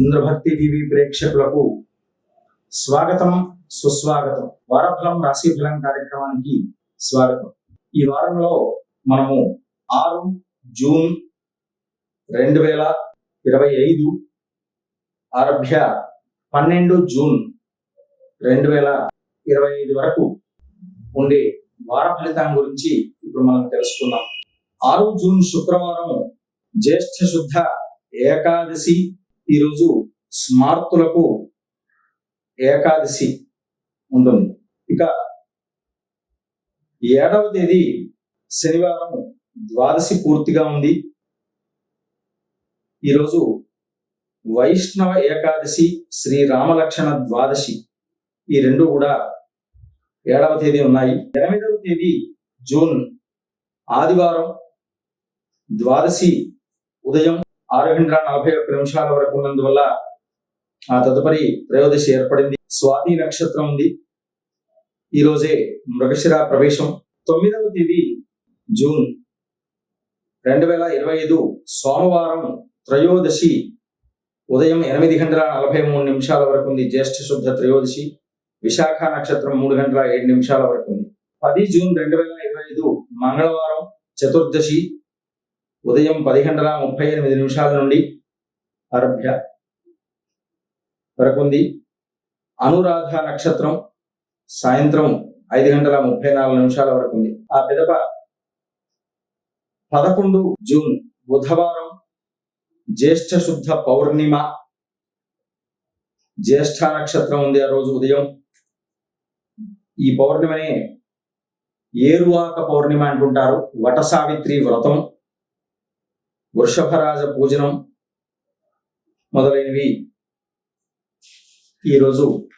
ఇంద్రభక్తి TV ప్రేక్షకులకు స్వాగతం సుస్వాగతం. వారఫలం రాశిఫలం కార్యక్రమానికి స్వాగతం. ఈ వారంలో మనము ఆరు జూన్ రెండు వేల ఇరవై ఐదు ఆరభ్య పన్నెండు జూన్ రెండు వేల ఇరవై ఐదు వరకు ఉండే వార ఫలితం గురించి ఇప్పుడు మనం తెలుసుకుందాం. ఆరు జూన్ శుక్రవారం జ్యేష్ఠ శుద్ధ ఏకాదశి ఈరోజు స్మార్తులకు ఏకాదశి ఉంటుంది. ఇక ఏడవ తేదీ శనివారం ద్వాదశి పూర్తిగా ఉంది. ఈరోజు వైష్ణవ ఏకాదశి శ్రీరామలక్షణ ద్వాదశి ఈ రెండు కూడా ఏడవ తేదీ ఉన్నాయి. ఎనిమిదవ తేదీ జూన్ ఆదివారం ద్వాదశి ఉదయం ఆరు గంటల నలభై ఒక్క నిమిషాల వరకు ఉన్నందువల్ల ఆ తదుపరి త్రయోదశి ఏర్పడింది. స్వాతి నక్షత్రం ఉంది. ఈ రోజే మృగశిర ప్రవేశం. తొమ్మిదవ తేదీ జూన్. రెండు వేల ఇరవై ఐదు సోమవారం త్రయోదశి ఉదయం ఎనిమిది గంటల నలభై మూడు నిమిషాల వరకు ఉంది. జ్యేష్ఠ శుద్ధ త్రయోదశి. విశాఖ నక్షత్రం మూడు గంటల ఏడు నిమిషాల వరకు ఉంది. పది జూన్ రెండు వేల ఇరవై ఐదు మంగళవారం చతుర్దశి. ఉదయం పది గంటల ముప్పై ఎనిమిది నిమిషాల నుండి ఆరభ్య వరకు ఉంది అనురాధ నక్షత్రం సాయంత్రం ఐదు గంటల ముప్పై నాలుగు నిమిషాల వరకు ఉంది ఆ పిదప పదకొండు జూన్ బుధవారం జ్యేష్ఠ శుద్ధ పౌర్ణిమ. జ్యేష్ఠ నక్షత్రం ఉంది ఆ రోజు ఉదయం. ఈ పౌర్ణిమనే ఏరువాక పౌర్ణిమ అంటుంటారు. వట సావిత్రి వ్రతం. వృషభరాజ పూజనం మొదలైనవి ఈరోజు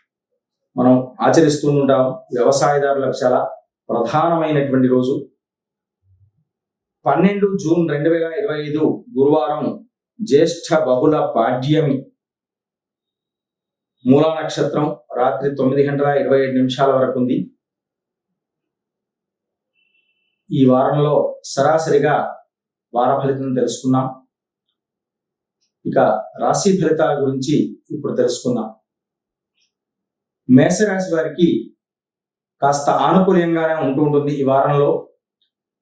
మనం ఆచరిస్తూ ఉంటాం. వ్యవసాయదారులకు చాలా ప్రధానమైనటువంటి రోజు. పన్నెండు జూన్ రెండు వేల ఇరవై ఐదు గురువారం జ్యేష్ఠ బహుళ పాడ్యమి. మూలా నక్షత్రం రాత్రి తొమ్మిది గంటల ఇరవై ఏడు నిమిషాల వరకు ఉంది. ఈ వారంలో సరాసరిగా వార ఫలితం తెలుసుకున్నాం ఇక రాశి ఫలితాల గురించి ఇప్పుడు తెలుసుకుందాం. మేషరాశి వారికి కాస్త ఆనుకూల్యంగానే ఉంటూ ఉంటుంది ఈ వారంలో.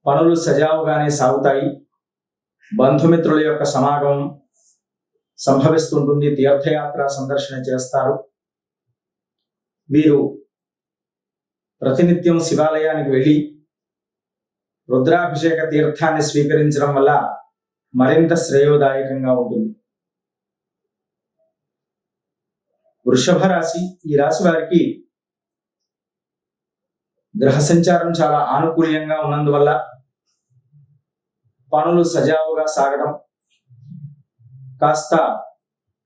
పనులు సజావుగానే సాగుతాయి. బంధుమిత్రుల యొక్క సమాగమం సంభవిస్తుంటుంది. తీర్థయాత్ర సందర్శన చేస్తారు. వీరు ప్రతినిత్యం శివాలయానికి వెళ్ళి రుద్రాభిషేక తీర్థాన్ని స్వీకరించడం వల్ల మరింత శ్రేయోదాయకంగా ఉంటుంది. వృషభ రాశి ఈ రాశి వారికి గ్రహ సంచారం చాలా ఆనుకూల్యంగా ఉన్నందువల్ల పనులు సజావుగా సాగడం కాస్త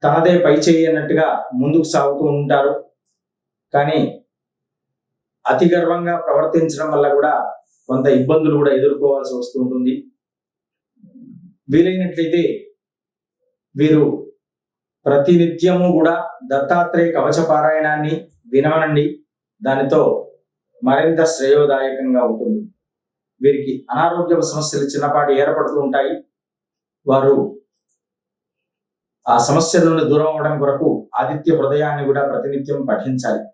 తనదే పై చేయనట్టుగా ముందుకు సాగుతూ ఉంటారు. కానీ అతి గర్వంగా ప్రవర్తించడం వల్ల కూడా కొంత ఇబ్బందులు కూడా ఎదుర్కోవాల్సి వస్తూ ఉంటుంది వీలైనట్లయితే వీరు ప్రతినిత్యము కూడా దత్తాత్రేయ కవచ పారాయణాన్ని వినవనండి. దానితో మరింత శ్రేయోదాయకంగా ఉంటుంది. వీరికి అనారోగ్య సమస్యలు చిన్నపాటి ఏర్పడుతూ ఉంటాయి. వారు ఆ సమస్యల నుండి దూరం అవడం కొరకు ఆదిత్య హృదయాన్ని కూడా ప్రతినిత్యం పఠించాలి.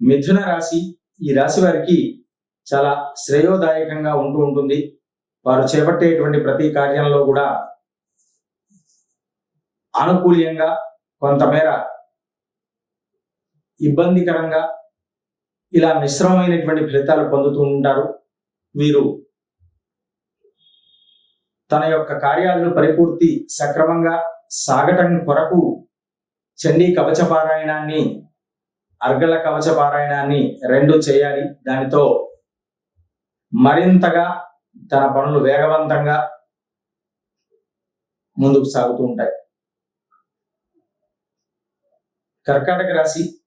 మిథున రాశి ఈ రాశి వారికి చాలా శ్రేయోదాయకంగా ఉంటూ ఉంటుంది. వారు చేపట్టేటువంటి ప్రతి కార్యంలో కూడా ఆనుకూల్యంగా కొంతమేర ఇబ్బందికరంగా ఇలా మిశ్రమమైనటువంటి ఫలితాలు పొందుతూ ఉంటారు. వీరు తన యొక్క కార్యాలను పరిపూర్తి సక్రమంగా సాగటం కొరకు చండీ కవచ పారాయణాన్ని అర్గల కవచ పారాయణాన్ని రెండు చేయాలి. దానితో మరింతగా తన పనులు వేగవంతంగా ముందుకు సాగుతూ ఉంటాయి. కర్కాటక రాశి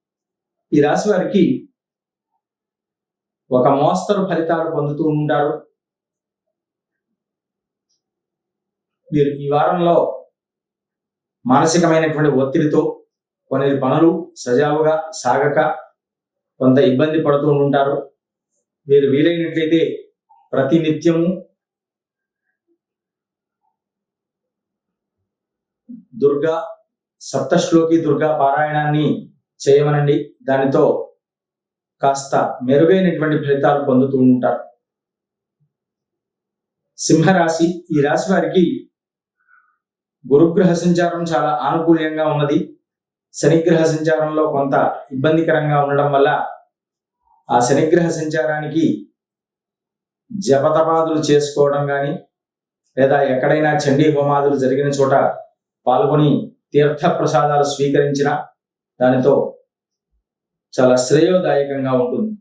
ఈ రాశి వారికి ఒక మోస్తరు ఫలితాలు పొందుతూ ఉంటారు. వీరు ఈ వారంలో మానసికమైనటువంటి ఒత్తిడితో కొన్ని పనులు సజావుగా సాగక కొంత ఇబ్బంది పడుతూ ఉంటారు వీరు వీలైనట్లయితే ప్రతినిత్యము దుర్గా సప్తశ్లోకి దుర్గా పారాయణాన్ని చేయమనండి. దానితో కాస్త మెరుగైనటువంటి ఫలితాలు పొందుతూ ఉంటారు సింహరాశి ఈ రాశి వారికి గురుగ్రహ సంచారం చాలా ఆనుకూల్యంగా ఉన్నది. శనిగ్రహ సంచారంలో కొంత ఇబ్బందికరంగా ఉండడం వల్ల ఆ శనిగ్రహ సంచారానికి జపతపాదులు చేసుకోవడం కానీ లేదా ఎక్కడైనా చండీ హోమాదులు జరిగిన చోట పాల్గొని తీర్థ ప్రసాదాలు స్వీకరించిన దానితో చాలా శ్రేయోదాయకంగా ఉంటుంది.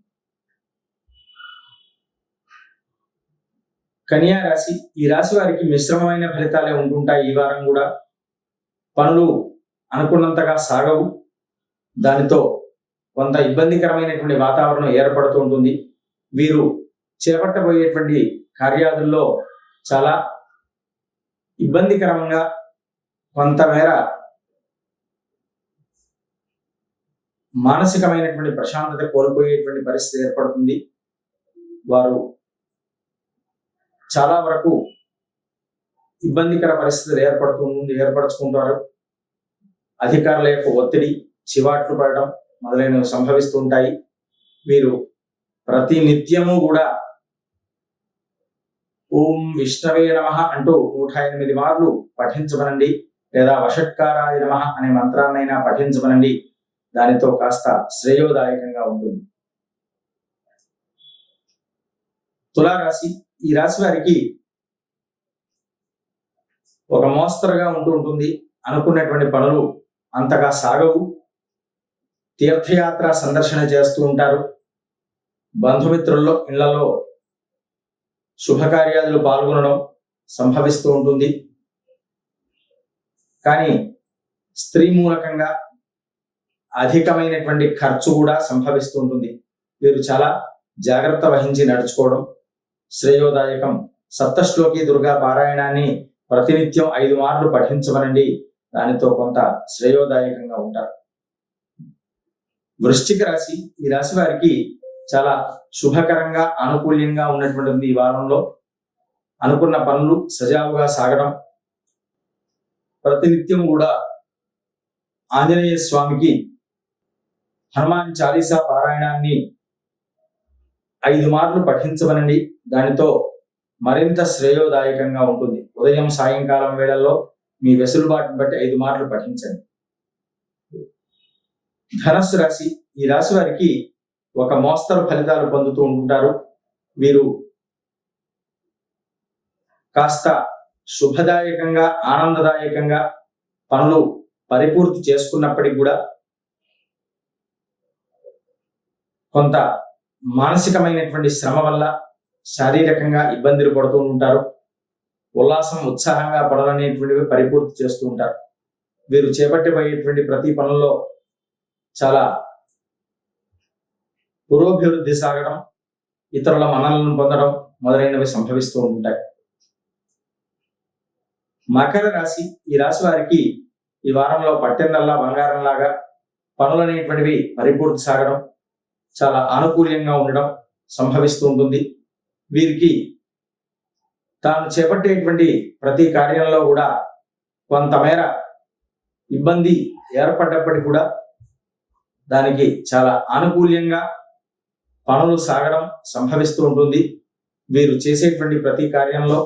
కన్యా రాశి ఈ రాశి వారికి మిశ్రమమైన ఫలితాలే ఉంటుంటాయి ఈ వారం కూడా. పనులు అనుకున్నంతగా సాగవు. దానితో కొంత ఇబ్బందికరమైనటువంటి వాతావరణం ఏర్పడుతూ ఉంటుంది. వీరు చేపట్టబోయేటువంటి కార్యాదుల్లో చాలా ఇబ్బందికరంగా కొంతమేర మానసికమైనటువంటి ప్రశాంతత కోల్పోయేటువంటి పరిస్థితి ఏర్పడుతుంది. వారు చాలా వరకు ఇబ్బందికర పరిస్థితులు ఏర్పడుతూ ఏర్పరచుకుంటారు. అధికారుల యొక్క ఒత్తిడి చివాట్లు పడడం మొదలైనవి సంభవిస్తూ ఉంటాయి. వీరు ప్రతి నిత్యము కూడా ఓం విష్ణవే నమ అంటూ నూట ఎనిమిది మార్లు పఠించమనండి. లేదా వషట్కారాయ నమ అనే మంత్రాన్నైనా పఠించమనండి. దానితో కాస్త శ్రేయోదాయకంగా ఉంటుంది. తులారాశి ఈ రాశి వారికి ఒక మోస్తరుగా ఉంటూ ఉంటుంది. అనుకున్నటువంటి పనులు అంతగా సాగవు. తీర్థయాత్ర సందర్శన చేస్తూ ఉంటారు. బంధుమిత్రుల్లో ఇళ్ళలో శుభకార్యాలు పాల్గొనడం సంభవిస్తూ ఉంటుంది. కానీ స్త్రీ మూలకంగా అధికమైనటువంటి ఖర్చు కూడా సంభవిస్తూ ఉంటుంది. వీరు చాలా జాగ్రత్త వహించి నడుచుకోవడం శ్రేయోదాయకం. సప్తశ్లోకి దుర్గా పారాయణాన్ని ప్రతినిత్యం ఐదు మార్లు పఠించమనండి. దానితో కొంత శ్రేయోదాయకంగా ఉంటారు. వృశ్చిక రాశి ఈ రాశి వారికి చాలా శుభకరంగా అనుకూల్యంగా ఉన్నటువంటి ఈ వారంలో. అనుకున్న పనులు సజావుగా సాగడం. ప్రతినిత్యం కూడా ఆంజనేయ స్వామికి హనుమాన్ చాలీసా పారాయణాన్ని ఐదు మార్లు పఠించమనండి. దానితో మరింత శ్రేయోదాయకంగా ఉంటుంది. ఉదయం సాయంకాలం వేళల్లో మీ వెసులుబాటును బట్టి ఐదు మార్లు పఠించండి. ధనస్సు రాశి ఈ రాశి వారికి ఒక మోస్తరు ఫలితాలు పొందుతూ ఉంటుంటారు. వీరు కాస్త శుభదాయకంగా ఆనందదాయకంగా పనులు పరిపూర్తి చేసుకున్నప్పటికి కూడా కొంత మానసికమైనటువంటి శ్రమ వల్ల శారీరకంగా ఇబ్బందులు పడుతూ ఉంటారు. ఉల్లాసం ఉత్సాహంగా పనులనేటువంటివి పరిపూర్తి చేస్తూ ఉంటారు. వీరు చేపట్టబోయేటువంటి ప్రతి పనుల్లో చాలా పురోభివృద్ధి సాగడం ఇతరుల మనలను పొందడం మొదలైనవి సంభవిస్తూ ఉంటాయి. మకర రాశి ఈ రాశి వారికి ఈ వారంలో పట్టెందల్లా బంగారంలాగా పనులు అనేటువంటివి పరిపూర్తి సాగడం చాలా ఆనుకూల్యంగా ఉండడం సంభవిస్తూ ఉంటుంది. వీరికి తాను చేపట్టేటువంటి ప్రతి కార్యంలో కూడా కొంతమేర ఇబ్బంది ఏర్పడ్డప్పటికీ కూడా దానికి చాలా ఆనుకూల్యంగా పనులు సాగడం సంభవిస్తూ ఉంటుంది. వీరు చేసేటువంటి ప్రతి కార్యంలో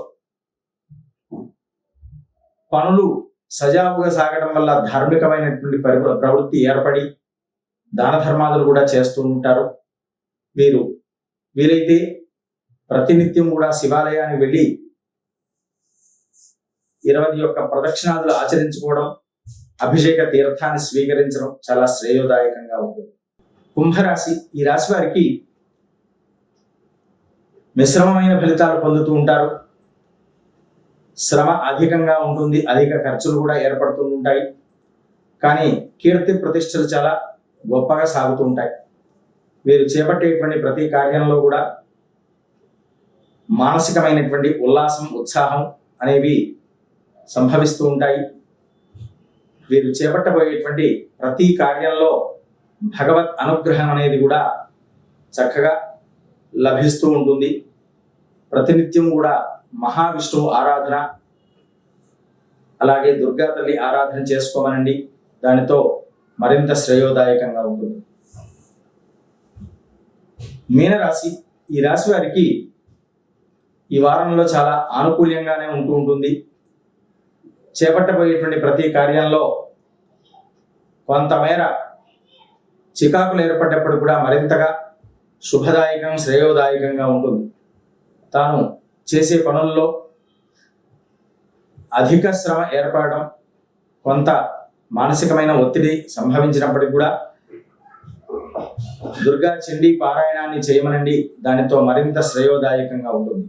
పనులు సజావుగా సాగడం వల్ల ధార్మికమైనటువంటి పరి ప్రవృత్తి ఏర్పడి దాన ధర్మాదులు కూడా చేస్తూ ఉంటారు. వీరు వీరైతే ప్రతినిత్యం కూడా శివాలయానికి వెళ్ళి ఇరవై యొక్క ప్రదక్షిణాదులు ఆచరించుకోవడం అభిషేక తీర్థాన్ని స్వీకరించడం చాలా శ్రేయోదాయకంగా ఉంటుంది. కుంభరాశి ఈ రాశి వారికి మిశ్రమమైన ఫలితాలు పొందుతూ ఉంటారు. శ్రమ అధికంగా ఉంటుంది అధిక ఖర్చులు కూడా ఏర్పడుతూ ఉంటాయి. కానీ కీర్తి ప్రతిష్టలు చాలా గొప్పగా సాగుతూ ఉంటాయి. వీరు చేపట్టేటువంటి ప్రతి కార్యంలో కూడా మానసికమైనటువంటి ఉల్లాసం ఉత్సాహం అనేవి సంభవిస్తూ ఉంటాయి. వీరు చేపట్టబోయేటువంటి ప్రతి కార్యంలో భగవత్ అనుగ్రహం అనేది కూడా చక్కగా లభిస్తూ ఉంటుంది. ప్రతినిత్యం కూడా మహావిష్ణువు ఆరాధన అలాగే దుర్గా తల్లి ఆరాధన చేసుకోమనండి. దానితో మరింత శ్రేయోదాయకంగా ఉంటుంది. మీనరాశి ఈ రాశి వారికి ఈ వారంలో చాలా ఆనుకూల్యంగానే ఉంటూ ఉంటుంది. చేపట్టబోయేటువంటి ప్రతి కార్యంలో కొంతమేర చికాకులు ఏర్పడ్డప్పుడు కూడా మరింతగా శుభదాయకం శ్రేయోదాయకంగా ఉంటుంది. తాను చేసే పనుల్లో అధిక శ్రమ ఏర్పడడం కొంత మానసికమైన ఒత్తిడి సంభవించినప్పటికీ కూడా దుర్గా చండీ పారాయణాన్ని చేయమనండి. దానితో మరింత శ్రేయోదాయకంగా ఉంటుంది.